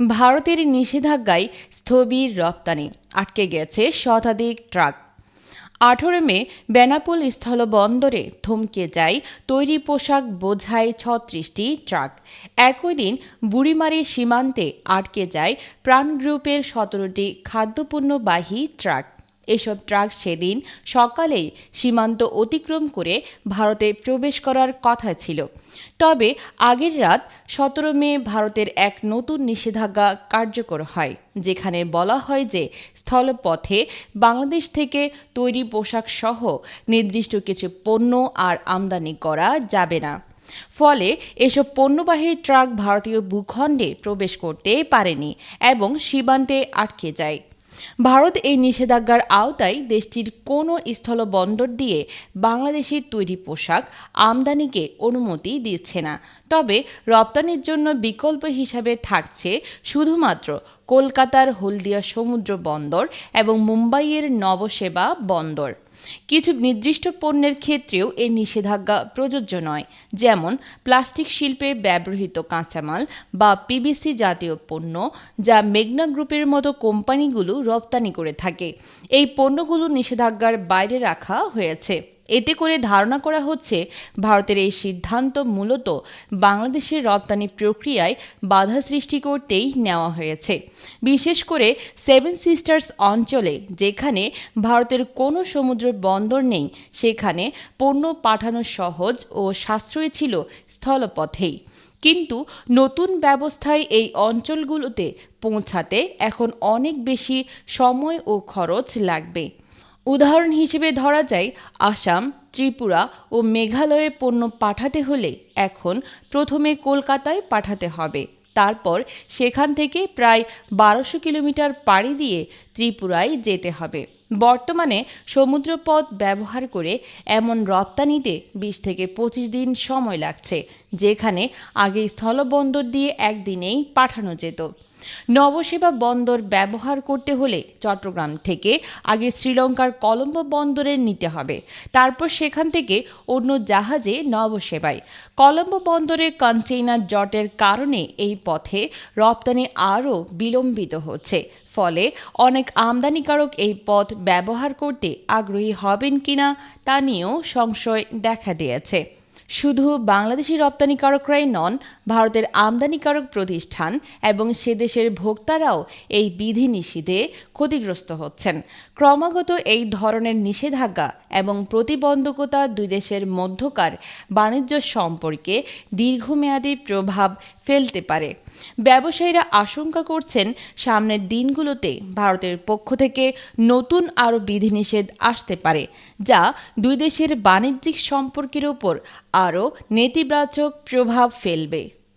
ভারতের নিষেধাজ্ঞায় স্থবির রপ্তানি, আটকে গেছে শতাধিক ট্রাক। আঠেরো মে বেনাপোল স্থলবন্দরে থমকে যায় তৈরি পোশাক বোঝায় ছত্রিশটি ট্রাক। একই দিন বুড়িমারি সীমান্তে আটকে যায় প্রাণ গ্রুপের সতেরোটি খাদ্যপূর্ণবাহী ট্রাক। এসব ট্রাক সেদিন সকালেই সীমান্ত অতিক্রম করে ভারতে প্রবেশ করার কথা ছিল। তবে আগের রাত সতেরো মে ভারতের এক নতুন নিষেধাজ্ঞা কার্যকর হয়, যেখানে বলা হয় যে স্থলপথে বাংলাদেশ থেকে তৈরি পোশাক সহ নির্দিষ্ট কিছু পণ্য আর আমদানি করা যাবে না। ফলে এসব পণ্যবাহী ট্রাক ভারতীয় ভূখণ্ডে প্রবেশ করতে পারেনি এবং সীমান্তে আটকে যায়। ভারত এই নিষেধাজ্ঞার আওতায় দেশটির কোনো স্থলবন্দর দিয়ে বাংলাদেশের তৈরি পোশাক আমদানিকে অনুমতি দিচ্ছে না। তবে রপ্তানির জন্য বিকল্প হিসাবে থাকছে শুধুমাত্র কলকাতার হলদিয়া সমুদ্র বন্দর এবং মুম্বাইয়ের নবসেবা বন্দর। কিছু নির্দিষ্ট পণ্যের ক্ষেত্রেও এই নিষেধাজ্ঞা প্রযোজ্য নয়, যেমন প্লাস্টিক শিল্পে ব্যবহৃত কাঁচামাল বা পিবিসি জাতীয় পণ্য, যা মেঘনা গ্রুপের মতো কোম্পানিগুলো রপ্তানি করে থাকে। এই পণ্যগুলো নিষেধাজ্ঞার বাইরে রাখা হয়েছে। এতে করে ধারণা করা হচ্ছে ভারতের এই সিদ্ধান্ত মূলত বাংলাদেশের রপ্তানি প্রক্রিয়ায় বাধা সৃষ্টি করতেই নেওয়া হয়েছে। বিশেষ করে সেভেন সিস্টার্স অঞ্চলে, যেখানে ভারতের কোনো সমুদ্র বন্দর নেই, সেখানে পণ্য পাঠানো সহজ ও সাশ্রয়ী ছিল স্থলপথেই। কিন্তু নতুন ব্যবস্থায় এই অঞ্চলগুলোতে পৌঁছাতে এখন অনেক বেশি সময় ও খরচ লাগবে। উদাহরণ হিসেবে ধরা যায়, আসাম, ত্রিপুরা ও মেঘালয়ে পণ্য পাঠাতে হলে এখন প্রথমে কলকাতায় পাঠাতে হবে। তারপর সেখান থেকে প্রায় বারোশো কিলোমিটার পাড়ি দিয়ে ত্রিপুরায় যেতে হবে। বর্তমানে সমুদ্রপথ ব্যবহার করে এমন রপ্তানিতে বিশ থেকে পঁচিশ দিন সময় লাগছে, যেখানে আগে স্থলবন্দর দিয়ে একদিনেই পাঠানো যেত। নবসেবা বন্দর ব্যবহার করতে হলে চট্টগ্রাম থেকে আগে শ্রীলঙ্কার কলম্বো বন্দরে নিতে হবে। তারপর সেখান থেকে অন্য জাহাজে নবসেবায়। কলম্বো বন্দরে কন্টেইনার জটের কারণে এই পথে রপ্তানি আরও বিলম্বিত হচ্ছে। ফলে অনেক আমদানিকারক এই পথ ব্যবহার করতে আগ্রহী হবেন কিনা তা নিয়েও সংশয় দেখা দিয়েছে। শুধু বাংলাদেশি রপ্তানিকারকরাই নন, ভারতের আমদানিকারক প্রতিষ্ঠান এবং সে দেশের ভোক্তারাও এই বিধিনিষেধে ক্ষতিগ্রস্ত হচ্ছেন। ক্রমাগত এই ধরনের নিষেধাজ্ঞা এবং প্রতিবন্ধকতা দুই দেশের মধ্যকার বাণিজ্য সম্পর্কে দীর্ঘমেয়াদী প্রভাব ফেলতে পারে। ব্যবসায়ীরা আশঙ্কা করছেন সামনের দিনগুলোতে ভারতের পক্ষ থেকে নতুন আরও বিধিনিষেধ আসতে পারে, যা দুই দেশের বাণিজ্যিক সম্পর্কের ওপর আরও নেতিবাচক প্রভাব ফেলবে।